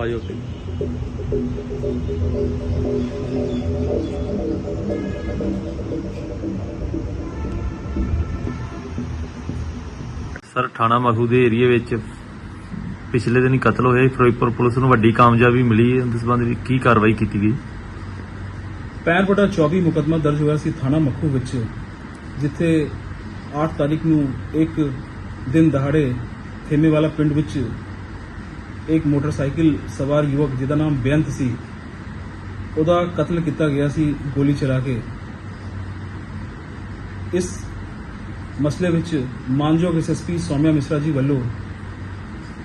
ਆਜੋ ਤੇ। ਸਰ ਥਾਣਾ ਮਖੂ ਦੇ ਏਰੀਏ ਵਿੱਚ ਪਿਛਲੇ ਦਿਨੀ ਕਤਲ ਹੋਇਆ। ਫਿਰੋਜ਼ਪੁਰ ਪੁਲਿਸ ਨੂੰ ਵੱਡੀ ਕਾਮਯਾਬੀ ਮਿਲੀ ਹੈ। ਇਸ ਸੰਬੰਧ ਵਿੱਚ ਕੀ ਕਾਰਵਾਈ ਕੀਤੀ ਗਈ? 65 ਬਟਾ 24 ਮੁਕੱਦਮਾ ਦਰਜ ਹੋਇਆ ਸੀ ਥਾਣਾ ਮੱਖੂ ਵਿੱਚ ਜਿੱਥੇ 8 ਤਾਰੀਖ ਨੂੰ ਇੱਕ ਦਿਨ ਦਹਾੜੇ ਥੇਮੇਵਾਲਾ ਪਿੰਡ ਵਿੱਚ ਇੱਕ ਮੋਟਰਸਾਈਕਲ ਸਵਾਰ ਯੁਵਕ ਜਿਹਦਾ ਨਾਮ ਬੇਅੰਤ ਸੀ, ਉਹਦਾ ਕਤਲ ਕੀਤਾ ਗਿਆ ਸੀ ਗੋਲੀ ਚਲਾ ਕੇ। ਇਸ ਮਸਲੇ ਵਿੱਚ ਮਾਨਯੋਗ ਐਸਐਸਪੀ ਸੌਮਿਆ ਮਿਸਰਾ ਜੀ ਵੱਲੋਂ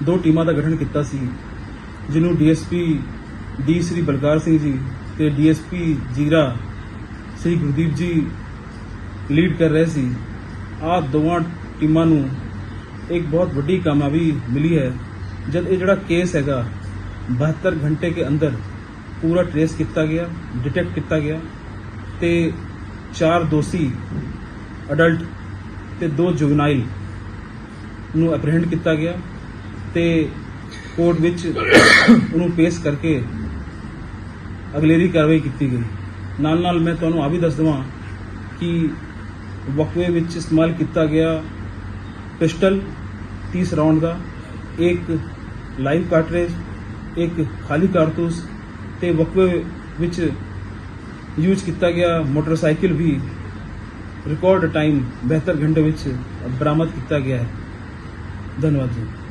ਦੋ ਟੀਮਾਂ ਦਾ ਗਠਨ ਕੀਤਾ ਸੀ, ਜਿਹਨੂੰ ਡੀਐਸਪੀ ਡੀ ਸ੍ਰੀ ਬਲਕਾਰ ਸਿੰਘ ਜੀ ਤੇ ਡੀਐਸਪੀ ਜੀਰਾ ਸ੍ਰੀ ਗੁਰਦੀਪ ਜੀ ਲੀਡ ਕਰ ਰਹੇ ਸੀ। ਆਹ ਦੋਵਾਂ ਟੀਮਾਂ ਨੂੰ ਇੱਕ ਬਹੁਤ ਵੱਡੀ ਕਾਮਯਾਬੀ ਮਿਲੀ ਹੈ। ਜਦ ਇਹ ਜਿਹੜਾ ਕੇਸ ਹੈਗਾ 72 ਘੰਟੇ ਕੇ ਅੰਦਰ ਪੂਰਾ ਟ੍ਰੇਸ ਕੀਤਾ ਗਿਆ ਡਿਟੈਕਟ ਕੀਤਾ ਗਿਆ ਤੇ ਚਾਰ ਦੋਸ਼ੀ ਅਡਲਟ ਤੇ ਦੋ ਜੁਗਨਾਈਲ ਨੂੰ ਐਪਰੀਹੈਂਡ ਕੀਤਾ ਗਿਆ ਤੇ ਕੋਰਟ ਵਿੱਚ ਉਹਨੂੰ ਪੇਸ਼ ਕਰਕੇ ਅਗਲੇਰੀ ਕਾਰਵਾਈ ਕੀਤੀ ਗਈ ਨਾਲ ਨਾਲ ਮੈਂ ਤੁਹਾਨੂੰ ਆ ਵੀ ਦੱਸ ਦਵਾਂ ਕਿ ਵਕਵੇ ਵਿੱਚ ਇਸਤੇਮਾਲ ਕੀਤਾ ਗਿਆ ਪਿਸਟਲ 30 ਰਾਉਂਡ ਦਾ ਇੱਕ ਲਾਈਵ ਕਾਰਟ੍ਰਿਜ ਇੱਕ ਖਾਲੀ ਕਾਰਤੂਸ ਤੇ ਵਕਵੇ ਵਿੱਚ ਯੂਜ਼ ਕੀਤਾ ਗਿਆ ਮੋਟਰਸਾਈਕਲ ਵੀ ਰਿਕਾਰਡ ਟਾਈਮ 72 ਘੰਟੇ ਵਿੱਚ ਬਰਾਮਦ ਕੀਤਾ ਗਿਆ ਹੈ। ਧੰਨਵਾਦ ਜੀ।